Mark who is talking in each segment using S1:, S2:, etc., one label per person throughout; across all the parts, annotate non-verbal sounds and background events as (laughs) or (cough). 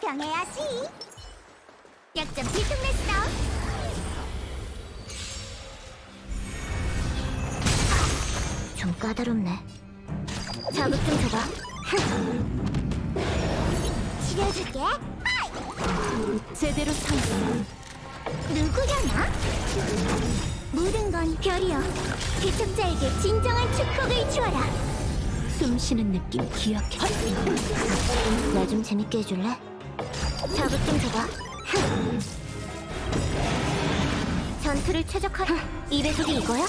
S1: 공평해야지. 약점 들통냈어. 좀 까다롭네. 자극 좀 줘봐. 치료해줄게.
S2: 제대로 상승
S1: 누구려나? 모든 건 별이여. 개척자에게 진정한 축복을 주어라.
S2: 숨 쉬는 느낌 기억해
S1: 나 좀 재밌게 해줄래? 자극 좀 줘봐. 전투를 최적화. 이 배속이 이거야?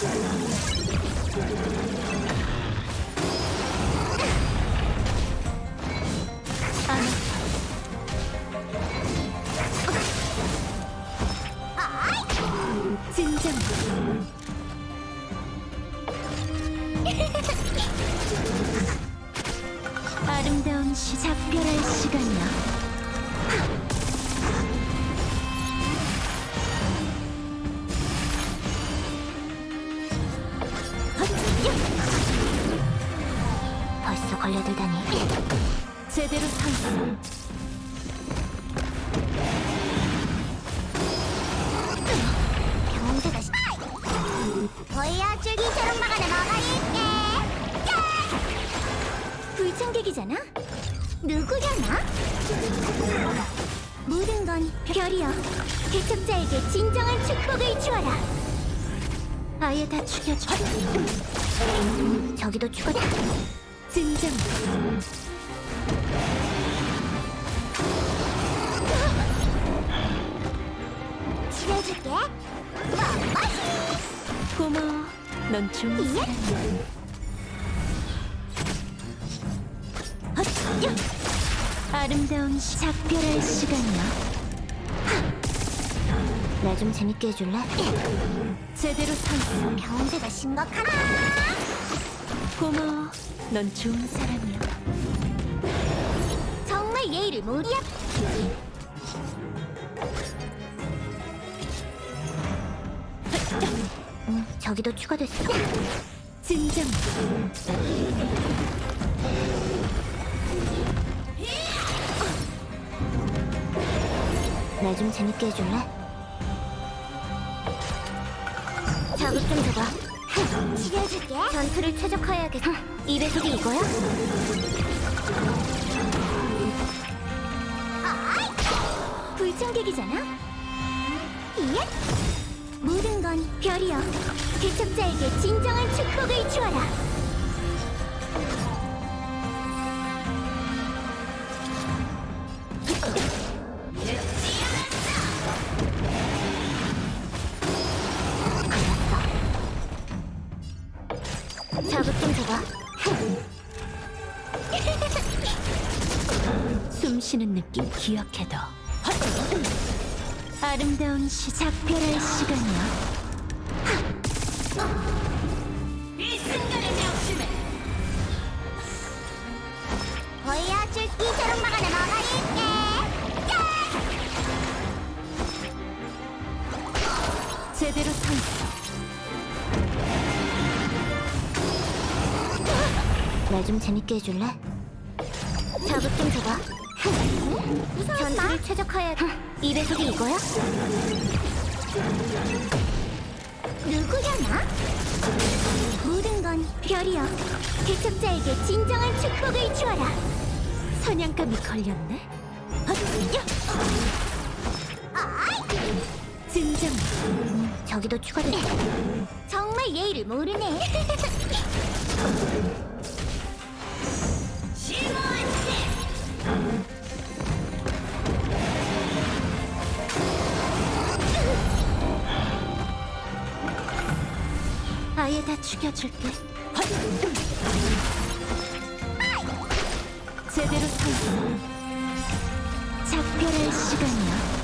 S1: 벌써 걸려들다니.
S2: 제대로 상승
S1: 병세가 시... 보여줄기처럼 막아내 먹어줄게. 불청객이잖아? 누구려나? 모든 건 별이여. 개척자에게 진정한 축복을 주어라.
S2: 아예 다 죽여줘
S1: 저기도 추가돼.
S2: 진정
S1: 치료해줄게.
S2: 고마워 넌
S1: 예?
S2: 사람이야 아름다운 시 작별할 시간이야
S1: 나 좀 재밌게 해줄래?
S2: 제대로 상승
S1: 병세가 심각하다.
S2: 고마워 넌 좋은 사람이야
S1: 정말 예의를 모리야. 응, 저기도 추가됐어.
S2: 진정
S1: 나 좀 재밌게 해줄래? 자극 좀 줘봐. 치료해줄게. 전투를 최적화해야겠어. 이 배속이 이거야? 불청객이잖아? 예? 모든 건 별이여. 개척자에게 진정한 축복을 주어라.
S2: 숨 쉬는 느낌 기억해둬 아름다운 시 작별할 시간이야
S1: 보여줄기처럼 막아내 먹어줄게.
S2: 제대로 상승
S1: 나좀 재밌게 해줄래? 자극 좀 줘봐. 전투를 최적화해야 돼. 이 배속이 이거야? 누구려나? 모든 건 별이여. 개척자에게 진정한 축복을 주어라.
S2: 사냥감이 걸렸네 진정
S1: 저기도 추가됐어. 정말 예의를 모르네. (laughs)
S2: 다 죽여줄게 제대로 상승 작별할 시간이야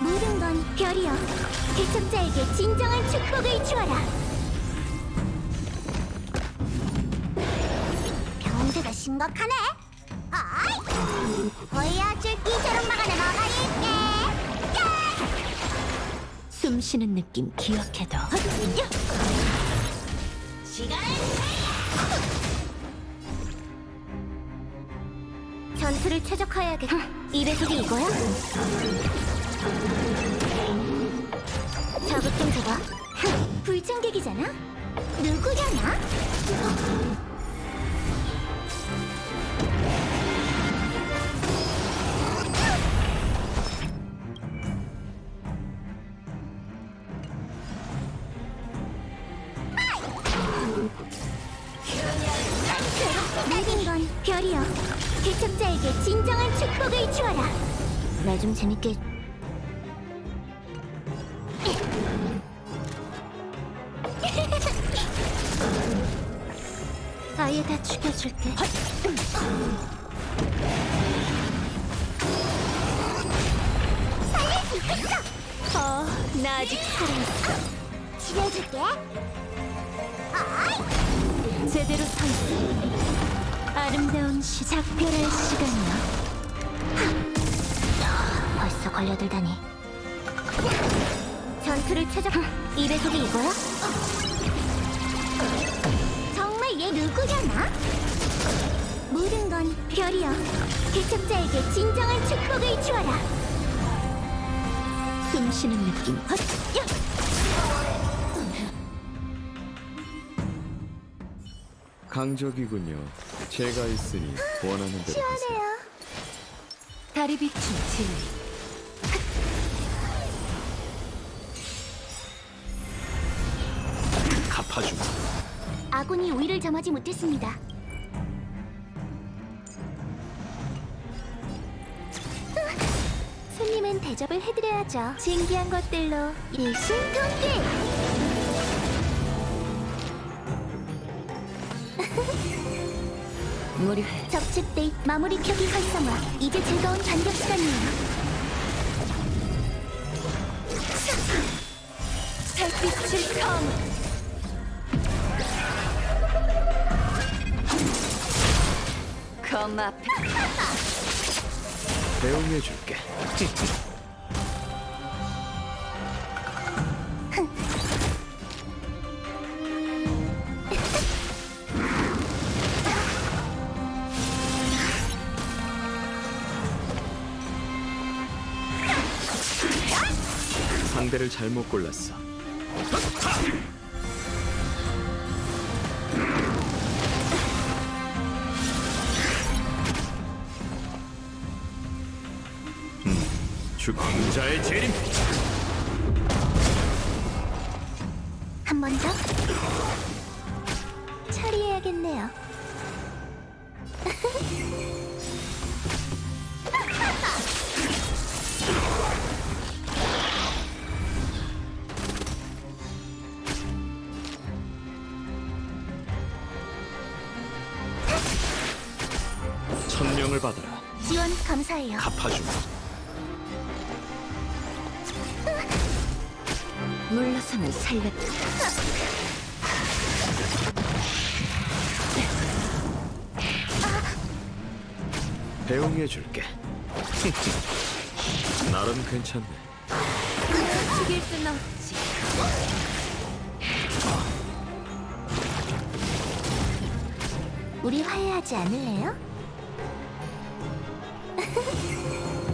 S1: 모든 건 별이여. 개척자에게 진정한 축복을 주어라. 병세가 심각하네. 아이! 보여줄기처럼 막아내 먹어줄게.
S2: 숨 쉬는 느낌 기억해둬.
S1: 전투를 최적화해야겠다. 이 배속이 이거야? 자극 좀 줘봐. 흥, 불청객이잖아? 누구려나? 날좀 재밌게.
S2: 아예 다 죽여줄게. 어, 나 아직 살아있어.
S1: 치료해줄게.
S2: 제대로 서 있어. 아름다운 시작 별할 시간이
S1: 걸려들다니. 전투를 최적. 이 배속이 이거야? 정말 얘 누구려나? 모든 건 별이여. 개척자에게 진정한 축복을 주어라.
S2: 숨 쉬는 느낌. 헛! 야!
S3: 강적이군요. 제가 있으니 원하는 대로 하세요.
S2: 다리 비춘 진리.
S3: 갚아주마.
S1: 아군이 우위를 점하지 못했습니다. 손님은 대접을 해드려야죠. 신기한 것들로 일심동기.
S2: 무료해.
S1: 적집대 마무리 표기 활성화. 이제 즐거운 반격 시간이에요.
S2: 달빛을 컴. 검 앞에
S3: 배웅해줄게. 상대를 잘못 골랐어. 주권자의 재림.
S1: 한 번 더. 처리해야겠네요.
S3: 천명을 받아라.
S1: 지원 감사해요.
S3: 갚아주마.
S2: 물러서면 살렸다.
S3: 배웅해 줄게. (laughs) 나름 괜찮네.
S2: 죽일 순 없지.
S1: 우리 화해하지 않을래요? (laughs)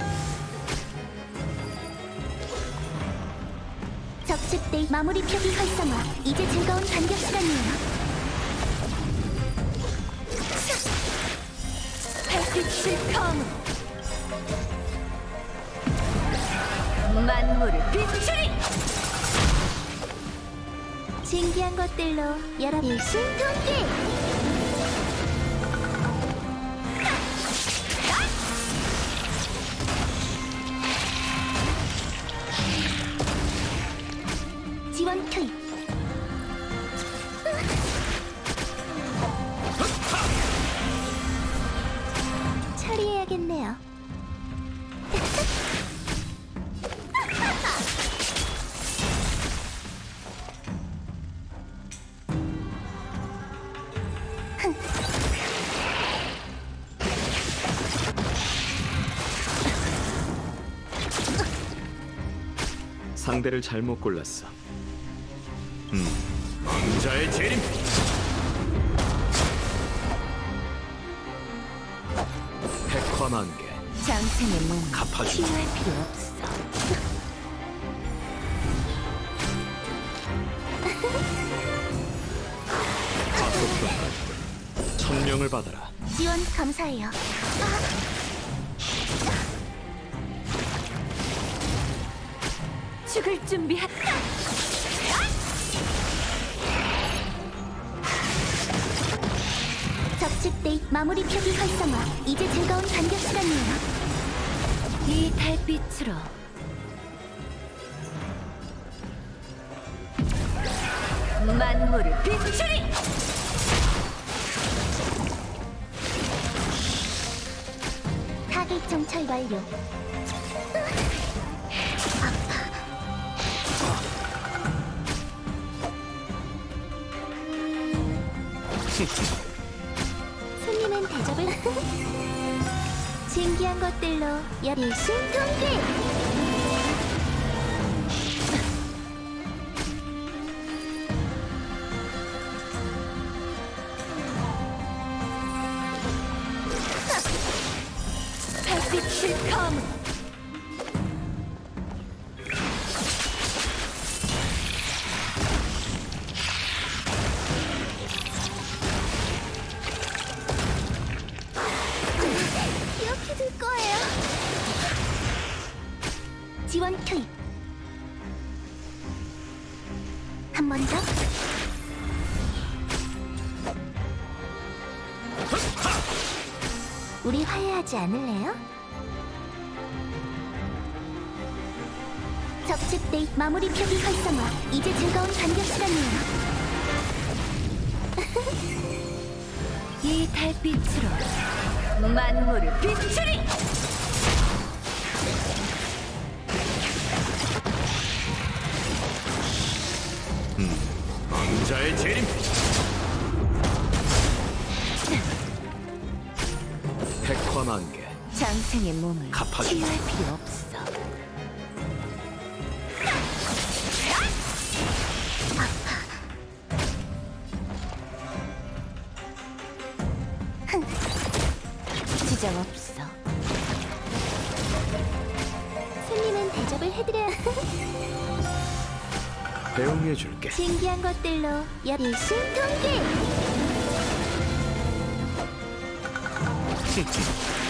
S1: 적집대 마무리 표기 활성화. 이제 즐거운 반격 시간이에요.
S2: 달빛을 컴. 만물을 비추리.
S1: 신기한 것들로 여러분 일심동기. 지원 투입. 처리해야겠네요.
S3: 상대를 잘못 골랐어. 음, 왕자의 재림. 백화만개
S2: 장생의 몸
S3: 갚아주마.
S2: 치유할 필요 없어.
S3: 파도평가 천명을 받아라.
S1: 지원 감사해요.
S2: 죽을 준비한다.
S1: 적집 데이트 마무리 표기 활성화. 이제 즐거운 반격 시간이에요.
S2: 이 달빛으로 만물을 비추리.
S1: 타겟 정찰 완료. 손님은 (laughs) 대접을 (laughs) 신기한 것들로 여 일심동기 투입 한 번 더 우리 화해하지 않을래요? 적집 데이트 마무리 표기 활성화 이제 즐거운 반격 시간이에요 (laughs)
S2: 이 달빛으로 만물을 비추리.
S3: 왕자의 재림. 백화만개
S2: 장생의 몸을
S3: 갚아주마.
S2: 치유할 필요 없어. 지장 없어.
S1: 손님은 대접을 해드려야
S3: 배웅해 줄게.
S1: 신기한 것들로 여 일심 동기 (laughs)